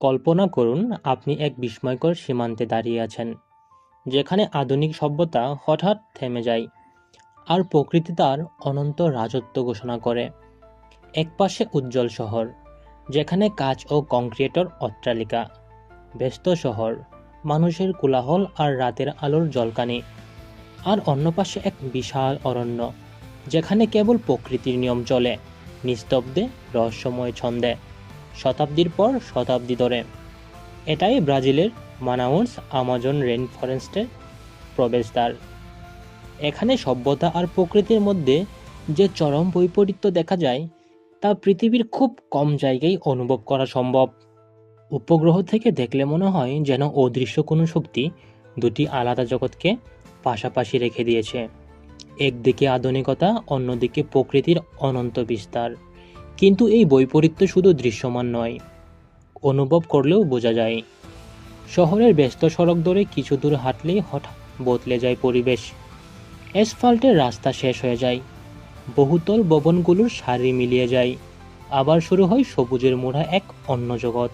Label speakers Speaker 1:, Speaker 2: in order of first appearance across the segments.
Speaker 1: কল্পনা করুন আপনি এক বিস্ময়কর সীমান্তে দাঁড়িয়ে আছেন, যেখানে আধুনিক সভ্যতা হঠাৎ থেমে যায় আর প্রকৃতি তার অনন্ত রাজত্ব ঘোষণা করে। একপাশে উজ্জ্বল শহর, যেখানে কাচ ও কংক্রিটের অট্টালিকা, ব্যস্ত শহর, মানুষের কোলাহল আর রাতের আলোর জলকানি, আর অন্য পাশে এক বিশাল অরণ্য, যেখানে কেবল প্রকৃতির নিয়ম চলে, নিস্তব্ধে, রহস্যময় ছন্দে। শতাব্দীর পর শতাব্দী ধরে। এটাই ব্রাজিলের মানাউন্স আমাজন রেন ফরেস্টের প্রবেশদ্বার। এখানে সভ্যতা আর প্রকৃতির মধ্যে যে চরম বৈপরীত্য দেখা যায়, তা পৃথিবীর খুব কম জায়গায় অনুভব করা সম্ভব। উপগ্রহ থেকে দেখলে মনে হয় যেন অদৃশ্য কোনো শক্তি দুটি আলাদা জগৎকে পাশাপাশি রেখে দিয়েছে। একদিকে আধুনিকতা, অন্যদিকে প্রকৃতির অনন্ত বিস্তার। কিন্তু এই বৈপরীত্য শুধু দৃশ্যমান নয়, অনুভব করলেও বোঝা যায়। শহরের ব্যস্ত সড়ক ধরে কিছু দূর হাঁটলেই হঠাৎ বদলে যায় পরিবেশ। অ্যাসফাল্টের রাস্তা শেষ হয়ে যায়, বহুতল ভবনগুলোর সারি মিলিয়ে যায়। আবার শুরু হয় সবুজের মোড়া এক অন্য জগৎ।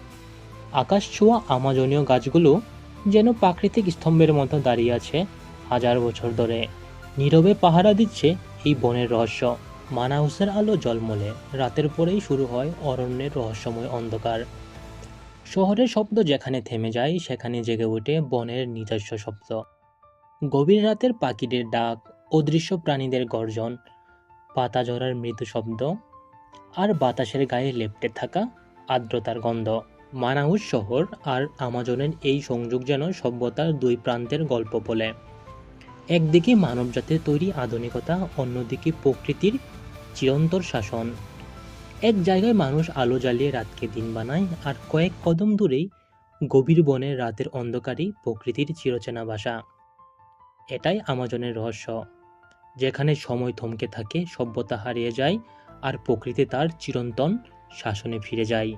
Speaker 1: আকাশ ছোঁয়া আমাজনীয় গাছগুলো যেন প্রাকৃতিক স্তম্ভের মতো দাঁড়িয়ে আছে হাজার বছর ধরে। নীরবে পাহারা দিচ্ছে এই বনের রহস্য। মানাউসের আলো জলমলে। রাতের পরেই শুরু হয় অরণ্যের রহস্যময় অন্ধকার। শহরের শব্দ যেখানে থেমে যায়, সেখানে জেগে ওঠে বনের নিজস্ব শব্দ। গভীর রাতের পাখিদের ডাক, অদৃশ্য প্রাণীদের গর্জন, পাতা ঝরার মৃদু শব্দ, আর বাতাসের গায়ে লেপ্টে থাকা আর্দ্রতার গন্ধ। মানাউস শহর আর আমাজনের এই সংযোগ যেন সভ্যতার দুই প্রান্তের গল্প বলে। একদিকে মানবজাতির তৈরি আধুনিকতা, অন্যদিকে প্রকৃতির চিরন্তর শাসন। এক জায়গায় মানুষ আলো জ্বালিয়ে রাতকে দিন বানায়, আর কয়েক কদম দূরেই গভীর বনের রাতের অন্ধকারই প্রকৃতির চিরচেনা বাসা। এটাই আমাজনের রহস্য, যেখানে সময় থমকে থাকে, সভ্যতা হারিয়ে যায়, আর প্রকৃতি তার চিরন্তন শাসনে ফিরে যায়।